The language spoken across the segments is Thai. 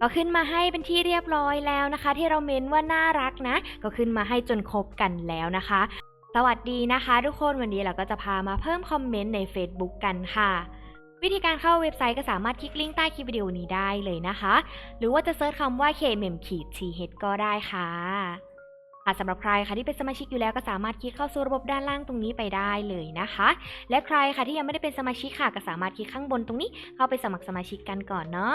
ก็ขึ้นมาให้เป็นที่เรียบร้อยแล้วนะคะ ที่เราเม้นว่าน่ารักนะ ก็ขึ้นมาให้จนครบกันแล้วนะคะ สวัสดีนะคะ ทุกคนวันนี้เราก็จะพามาเพิ่มคอมเมนต์ใน Facebook กันค่ะ วิธีการเข้าเว็บไซต์ก็สามารถคลิกลิงก์ใต้คลิปวิดีโอนี้ได้เลยนะคะ หรือว่าจะเซิร์ชคำว่า kmm ขีด th ก็ได้ค่ะค่ะสำหรับใครค่ะที่เป็นสมาชิกอยู่แล้วก็สามารถคลิกเข้าสู่ระบบด้านล่างตรงนี้ไปได้เลยนะคะ และใครค่ะที่ยังไม่ได้เป็นสมาชิกค่ะก็สามารถคลิกข้างบนตรงนี้เข้าไปสมัครสมาชิกกันก่อนเนาะ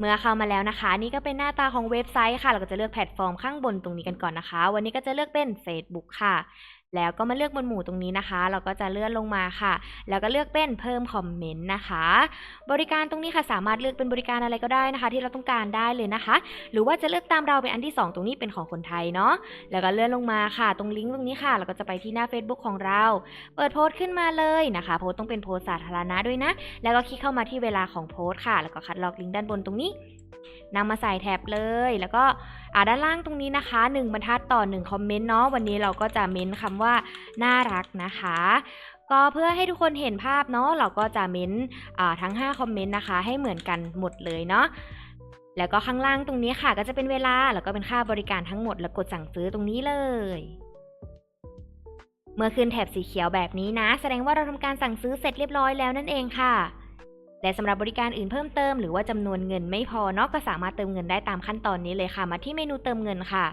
เมื่อเข้ามาแล้วนะคะ นี่ก็เป็นหน้าตาของเว็บไซต์ค่ะ เราก็จะเลือกแพลตฟอร์มข้างบนตรงนี้กันก่อนนะคะ วันนี้ก็จะเลือกเป็น Facebook ค่ะ แล้วก็มาเลือกบนหมู่ตรงนี้นะคะ เราก็จะเลื่อนลงมาค่ะ แล้วก็เลือกเป็นเพิ่มคอมเมนต์นะคะ บริการตรงนี้ค่ะสามารถเลือกเป็นบริการอะไรก็ได้นะคะ ที่เราต้องการได้เลยนะคะ หรือว่าจะเลือกตามเราเป็นอันที่ 2 ตรงนี้เป็นของคนไทยเนาะแล้วก็เลื่อนลงมาค่ะ ตรงลิงก์ตรงนี้ค่ะ เราก็จะไปที่หน้า Facebook ของเรา เปิดโพสต์ขึ้นมาเลยนะคะ โพสต์ต้องเป็นโพสต์สาธารณะด้วยนะ แล้วก็คลิกเข้ามาที่เวลาของโพสต์ค่ะ แล้วก็คัดลอกลิงก์ด้านบนตรงนี้ นำมาใส่แท็บเลย แล้วก็อ่าด้านล่างตรงนี้นะคะ 1 บรรทัดต่อ 1 คอมเมนต์เนาะวันนี้เราก็จะเม้นคำว่าน่ารักนะคะ ก็เพื่อให้ทุกคนเห็นภาพเนาะเราก็จะเม้นทั้ง 5 คอมเมนต์นะคะ ให้เหมือนกันหมดเลยเนาะแล้วก็ข้างล่างตรงนี้ค่ะ ก็จะเป็นเวลาแล้วก็เป็นค่าบริการทั้งหมดแล้วกดสั่งซื้อตรงนี้เลย เมื่อขึ้นแถบสีเขียวแบบนี้นะ แสดงว่าเราทำการสั่งซื้อเสร็จเรียบร้อยแล้วนั่นเองค่ะ และสำหรับบริการอื่นเพิ่มเติมหรือว่าจำนวนเงินไม่พอเนาะก็สามารถเติมเงินได้ตามขั้นตอนนี้เลยค่ะ มาที่เมนูเติมเงินค่ะ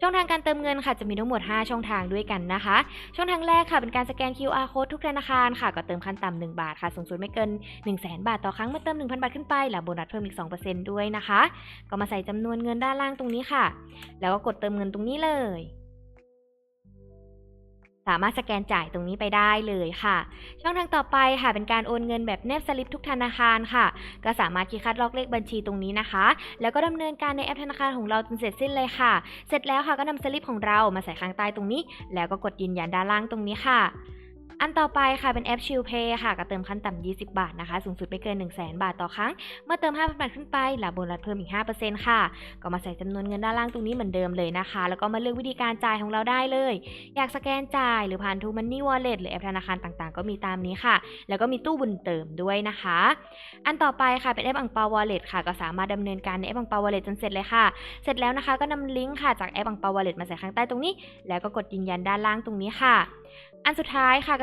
ช่องทางการเติมเงินค่ะจะมีทั้งหมด 5 ช่องทางด้วยกันนะคะ ช่องทางแรกค่ะเป็นการสแกน QR code ทุกธนาคารค่ะ ก็เติมขั้นต่ำ1บาทค่ะ สูงสุดไม่เกิน 1 0 0 0 0แบาทต่อครั้งเมื่อเติม 1,000 บาทขึ้นไปและโบนัสเพิ่มอีก 2%ด้วยนะคะ ก็มาใส่จำนวนเงินด้านล่างตรงนี้ค่ะ แล้วก็กดเติมเงินตรงนี้เลย สามารถสแกนจ่ายตรงนี้ไปได้เลยค่ะ ช่องทางต่อไปค่ะเป็นการโอนเงินแบบแนบสลิปทุกธนาคารค่ะ ก็สามารถคีย์คัดลอกเลขบัญชีตรงนี้นะคะ แล้วก็ดำเนินการในแอปธนาคารของเราจนเสร็จสิ้นเลยค่ะ เสร็จแล้วค่ะก็นำสลิปของเรามาใส่ข้างใต้ตรงนี้ แล้วก็กดยืนยันด้านล่างตรงนี้ค่ะ อันต่อไปค่ะเป็นแอป Chill Pay ค่ะก็เติมขั้นต่ำ 20 บาทนะคะ สูงสุดไม่เกิน 1 0 0 0 0 0บาทต่อครั้ง เมื่อเติม 5,000 บาทขึ้นไปรับโบนัสเพิ่มอีก 5%ค่ะ ก็มาใส่จำนวนเงินด้านล่างตรงนี้เหมือนเดิมเลยนะคะ แล้วก็มาเลือกวิธีการจ่ายของเราได้เลย อยากสแกนจ่ายหรือผ่าน True Money Wallet หรือแอปธนาคารต่างๆ ก็มีตามนี้ค่ะ แล้วก็มีตู้บุญเติมด้วยนะคะ อันต่อไปค่ะเป็นแอปอังเปา Wallet ค่ะ ก็สามารถดำเนินการในแอปอังเปา Wallet จนเสร็จเลยค่ะ เสร็จแล้วนะคะก็นำลิงก์ค่ะจากแอปอังเปา Wallet มาใส่ข้างใต้ตรงนี้ แล้วก็กดยืนยันด้านล่างตรงนี้ค่ะ อันสุดท้ายค่ะก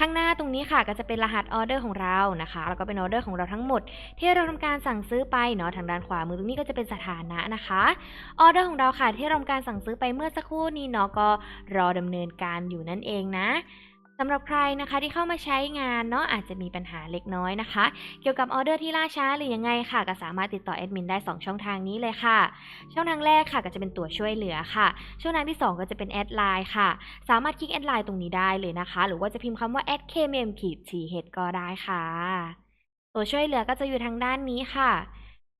ข้างหน้าตรงนี้ค่ะก็จะเป็นรหัสออเดอร์ของเรานะคะ แล้วก็เป็นออเดอร์ของเราทั้งหมด ที่เราทำการสั่งซื้อไปเนาะทางด้านขวามือตรงนี้ก็จะเป็นสถานะนะคะออเดอร์ของเราค่ะที่เราทำการสั่งซื้อไปเมื่อสักครู่นี้เนาะก็รอดำเนินการอยู่นั่นเองนะ สำหรับใครนะคะที่เข้ามาใช้งานเนาะอาจจะมีปัญหาเล็กน้อยนะคะ เกี่ยวกับออเดอร์ที่ล่าช้าหรือยังไงค่ะ ก็สามารถติดต่อแอดมินได้ 2 ช่องทางนี้เลยค่ะ ช่องทางแรกค่ะก็จะเป็นตัวช่วยเหลือค่ะ ช่องทางที่ 2 ก็จะเป็นแอดไลน์ค่ะ สามารถคลิกแอดไลน์ตรงนี้ได้เลยนะคะ หรือว่าจะพิมพ์คำว่า a d kmm ขีด th ก็ได้ค่ะ ตัวช่วยเหลือก็จะอยู่ทางด้านนี้ค่ะ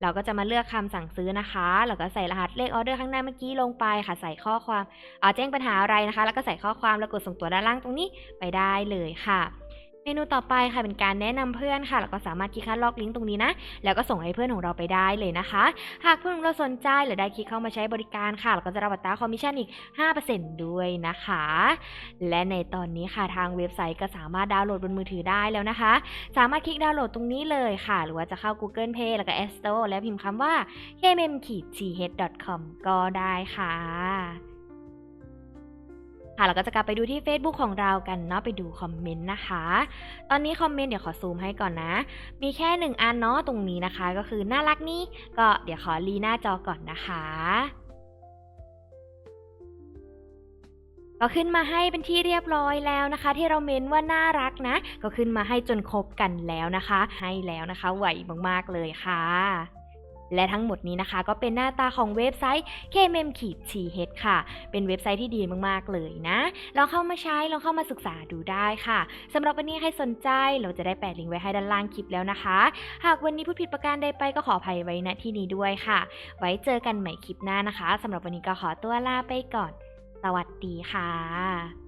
เราก็จะมาเลือกคำสั่งซื้อนะคะแล้วก็ใส่รหัสเลขออเดอร์ข้างหน้าเมื่อกี้ลงไปค่ะ ใส่ข้อความ เอ่อแจ้งปัญหาอะไรนะคะ แล้วก็ใส่ข้อความแล้วกดส่งตัวด้านล่างตรงนี้ไปได้เลยค่ะ เมนูต่อไปค่ะเป็นการแนะนำเพื่อนค่ะแล้วก็สามารถคลิกคัดลอกลิงก์ตรงนี้นะ แล้วก็ส่งให้เพื่อนของเราไปได้เลยนะคะ หากเพื่อนของเราสนใจหรือได้คลิกเข้ามาใช้บริการค่ะเราก็จะรับอัตราคอมมิชชั่นอีก 5%ด้วยนะคะ และในตอนนี้ค่ะทางเว็บไซต์ก็สามารถดาวน์โหลดบนมือถือได้แล้วนะคะ สามารถคลิกดาวน์โหลดตรงนี้เลยค่ะ หรือว่าจะเข้า Google Play แล้วก็ App Store แล้วพิมพ์คำว่า kmm-th.com ก็ได้ค่ะ ค่ะเราก็จะกลับไปดูที่ Facebook ของเรากันเนาะไปดูคอมเมนต์นะคะ ตอนนี้คอมเมนต์เดี๋ยวขอซูมให้ก่อนนะ มีแค่หนึ่งอันเนาะตรงนี้นะคะ ก็คือน่ารักนี่ก็เดี๋ยวขอรีหน้าจอก่อนนะคะก็ขึ้นมาให้เป็นที่เรียบร้อยแล้วนะคะ ที่เราเม้นว่าน่ารักนะ ก็ขึ้นมาให้จนครบกันแล้วนะคะ ให้แล้วนะคะไหวมากๆเลยค่ะ และทั้งหมดนี้นะคะก็เป็นหน้าตาของเว็บไซต์ KMM ขีด TH ค่ะ เป็นเว็บไซต์ที่ดีมากๆเลยนะลองเข้ามาใช้ลองเข้ามาศึกษาดูได้ค่ะสำหรับวันนี้ใครสนใจเราจะได้แปะลิงก์ไว้ให้ด้านล่างคลิปแล้วนะคะ หากวันนี้พูดผิดประการใดไปก็ขออภัยไว้ณที่นี้ด้วยค่ะ ไว้เจอกันใหม่คลิปหน้านะคะสำหรับวันนี้ก็ขอตัวลาไปก่อน สวัสดีค่ะ